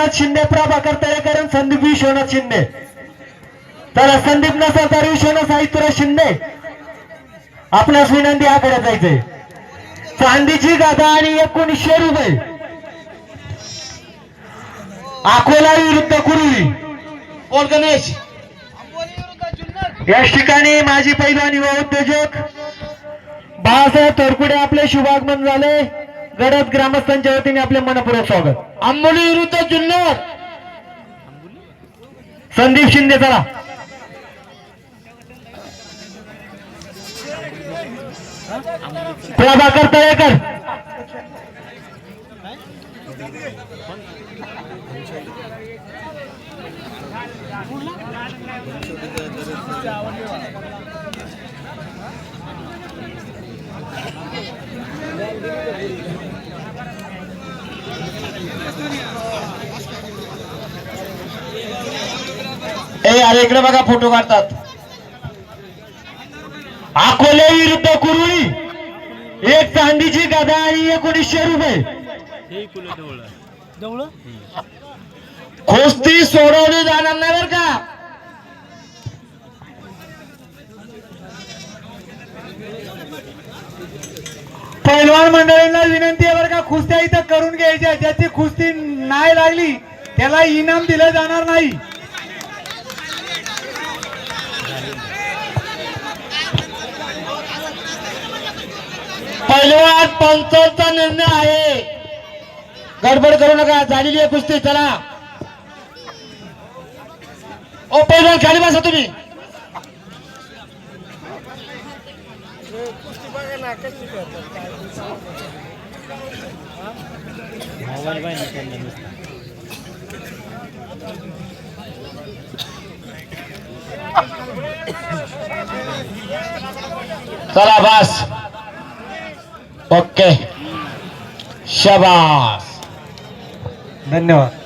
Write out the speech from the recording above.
विश्वनाथ शिंदे प्रभाकर तळेकर आणि संदीप विश्वनाथ शिंदे. चला संदीप नसेल तर विश्वनाथ साहित्यराज शिंदे. आपणास विनंती आकडे जायचंय चांदीची गादा आणि एकोणीसशे रुपये. अकोला विरुद्ध कुरुली बोल गणेश. याच ठिकाणी माजी पैलवान युवा उद्योजक बाळासाहेब तोरकुडे आपले शुभागमन झाले. गडद ग्रामस्थांच्या वतीने आपले मनपूर्वक स्वागत. आंबोली विरुद्ध जुन्नर. संदीप शिंदे चला. प्रभाकर तळेकर ए अरे इकडे बघा फोटो काढतात. अकोले विरुद्ध कुरुळी. एक चांदीची गदा आणि एकोणीसशे रुपये. कुस्ती सोडवली जाणार नाही बरं का? पैलवान मंडळींना विनंती आहे बरं का कुस्त्या इथं करून घ्यायच्या ज्याची कुस्ती नाही लागली त्याला इनाम दिलं जाणार नाही. पहिलवान निर्णय आहे गडबड करू नका झालेली आहे कुस्ती चला. ओ पहिलवान खाली बसा तुम्ही. चला बस. ओके. शबास. धन्यवाद.